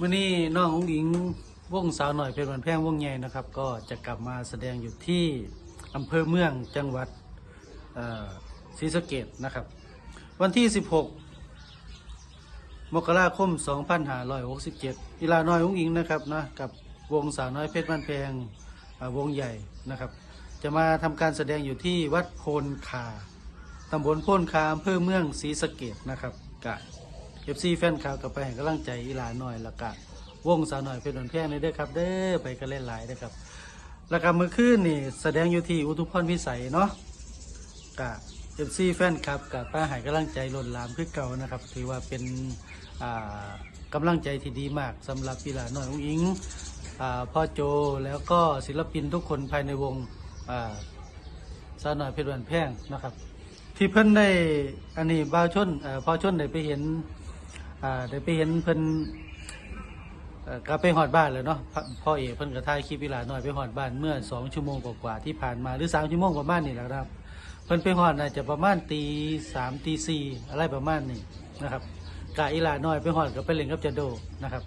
วันนี้น้ององหญิงวงสาวหน่อยเป็นวันแพงวงใหญ่นะครับ ก็จะกลับมาแสดงอยู่ที่อำเภอเมืองจังหวัดศรีสะเกดนะครับ วันที่ 16 มกราคม 2567อีลาน้อยองหญิงนะครับนะกับวงสาวน้อยเพชรบ้านแพงวงใหญ่นะครับ จะมาทำการแสดงอยู่ที่วัดโพนคาตำบลโพนคาอำเภอเมืองศรีสะเกดนะครับกะ เอฟซีแฟนคลับกับไปให้กำลังใจอีหลาหน่อยล้วก็วงสาวหน่อยเป็นหนแพงเลยเด้อครับ เด้อไปกันเล่นหลายเด้อครับล้วก็เมื่อคืนนี่แสดงอยู่ที่อุทุพรพิสัยเนาะกับเอฟซีแฟนคลับกับป้าให้กำลังใจล้นหลามคือเก่านะครับถือว่าเป็นอ่ากำลังใจที่ดีมากสำหรับอีหลาหน่อยอุ้งอิงอ่าพ่อโจแล้วก็ศิลปินทุกคนภายในวงอ่าสาวหน่อยเพชรวันแพงนะครับ ที่เพิ่นได้อันนี้บ่าวชนเอ่อพ่อชนได้ไปเห็น อ่าได้ไปเห็นเพิ่นเอ่อกลับไปหอดบ้านเลยเนาะพ่อพ่อเอกเพิ่นก็ถ่ายคลิปเวลาหน่อยไปหอดบ้านเมื่อสองชั่วโมงกว่าๆที่ผ่านมาหรือสามชั่วโมงประมาณนี้แหละครับ เพิ่นไปหอดน่าจะประมาณตีสามตีสี่อะไรประมาณนี้นะครับกะอีหลาน้อยไปหอดก็ไปเล่นกับจาโดนะครับ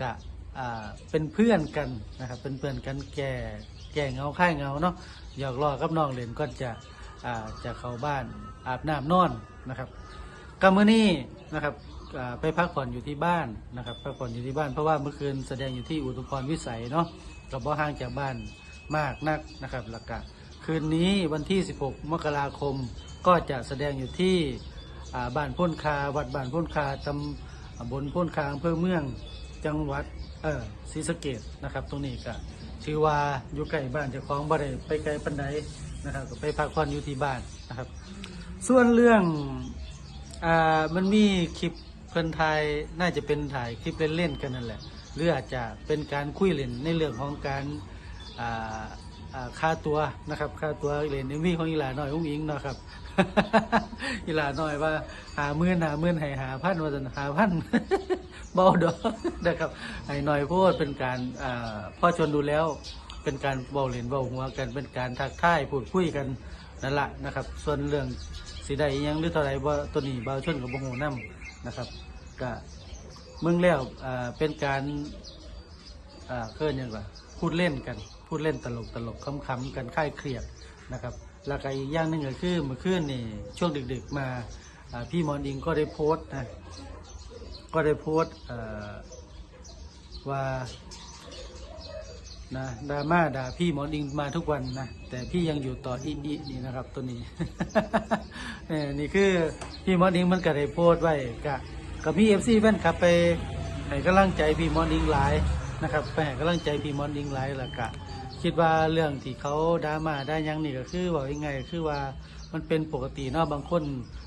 กะอ่าเป็นเพื่อนกันนะครับเป็นเพื่อนกันแก่แก่เงาค่ายเงาเนาะหยอกล้อกับน้องเล่นก็จะอ่าจะเข้าบ้านอาบน้ำนอนนะครับกามื้อนี้นะครับ ไปพักผ่อนอยู่ที่บ้านนะครับพักผ่อนอยู่ที่บ้านเพราะว่าเมื่อคืนแสดงอยู่ที่อุทุพรวิสัยเนาะก็บ่ห่างจากบ้านมากนักนะครับแล้วก็คืนนี้วันที่ 16 มกราคมก็จะแสดงอยู่ที่บ้านพ้นคา วัดบ้านพ้นคาตำบลพ้นคาอำเภอเมืองจังหวัดเออศรีสะเกดนะครับ ตรงนี้ก็ถือว่าอยู่ใกล้บ้านเจ้าของบ่ได้ไปไกลปันใดนะครับก็ไปพักผ่อนอยู่ที่บ้านนะครับ ส่วนเรื่องอ่ามันมีคลิป เพิ่นถ่ายน่าจะเป็นถ่ายคลิปเล่นๆกันนั่นแหละ หรืออาจจะเป็นการคุยเล่นในเรื่องของการอ่าอ่าค่าตัวนะครับค่าตัวเล่นในวีของอีหลาน้อยอุ้งอิงนะครับอีหลาน้อยว่าหาหมื่อนหาหมื่อนให้หาพันว่าจะหาพันเบาดอกนะครับไอ้น้อยโพดเป็นการพ่อชนดูแล้วเป็นการเบาเล่นเบาหัวกันเป็นการทักทายพูดคุยกันนั่นแหละนะครับ ส่วนเรื่องสีใดยังหรือเท่าไรว่าตัวนี้บาวชนกับบงหูน้ำนะครับ ก็เมืองแล้วอ่าเป็นการอ่าเคลื่อนยังไงพูดเล่นกัน พูดเล่นตลกตลกขำๆกันค่ายเครียดนะครับแล้วก็อีกอย่างหนึ่งก็คือเมื่อคืนนี่ช่วงดึกๆมาพี่มอนอิงก็ได้โพสต์นะก็ได้โพสต์ว่านะดราม่าด่าพี่หมอนิงมาทุกวันนะแต่พี่ยังอยู่ต่ออีอีนี่นะครับตัวนี้เออนี่คือพี่หมอนิงมันก็ได้โพสต์ไว้กะ กับพี่เอฟซีแฟนคลับไปให้กำลังใจพี่มอนอิงหลายนะครับไปให้กำลังใจพี่มอนอิงหลายแล้วกะคิดว่าเรื่องที่เขาดรามาได้ยังนี่ก็คือบอกยังไงคือว่ามันเป็นปกติเนาะบางคน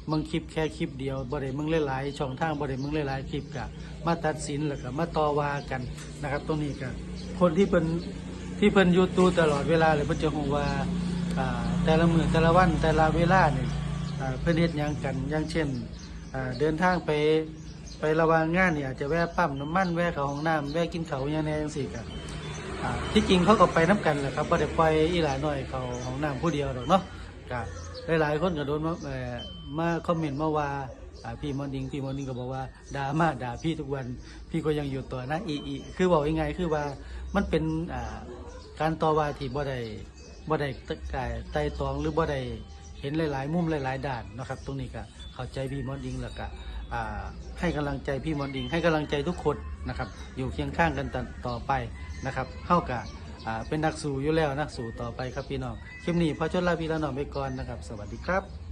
มึงคลิปแค่คลิปเดียวบ่ได้มึงหลายๆช่องทางบ่ได้มึงหลายๆคลิปกะมาตัดสินแล้วก็มาต่อว่ากันนะครับ ตรงนี้ก็คนที่เป็นที่เพิ่นยู่ตูตลอดเวลาเลยเพิ่นจะฮู้ว่าแต่ละมือแต่ละวันแต่ละเวลาเนี่อ่าเพิ่นเฮ็ดยังกันอย่างเช่นเดินทางไป ไประวางงานเนี่อาจจะแวะปั๊มน้ำมันแวะเขาห้องน้ำแวะกินเขาอย่างแนี้จังซี่ก็อ่าที่จริงเขาก็ไปน้ำกันแหละครับบ่ได้ปล่อยอีหลาน้อยเขาของน้ำผู้เดียวหรอกเนาะก็หลายๆคนก็โดนมาเอ่อมาคอมเมนต์มาว่าพี่มอนดิงพี่มอนดิงก็บอกว่าด่ามาด่าพี่ทุกวันพี่ก็ยังอยู่ต่อนะอีอีคือบอกยังไงคือว่ามันเป็นการต่อว่าที่บ่ได้บ่ได้ตะกายไต่ตองหรือบ่ได้ เห็นหลาย ๆ มุมหลาย ๆด้านนะครับ ตรงนี้ก็เข้าใจพี่มอนดิงแล้วก็อ่าให้กำลังใจพี่มอนดิง ให้กำลังใจทุกคนนะครับ อยู่เคียงข้างกันตต่อไปนะครับ เข้ากับเป็นนักสู้อยู่แล้วนักสู้ต่อไปครับพี่น้องคลิปนี้พอชดลาพี่ละน้องไปก่อนนะครับ สวัสดีครับ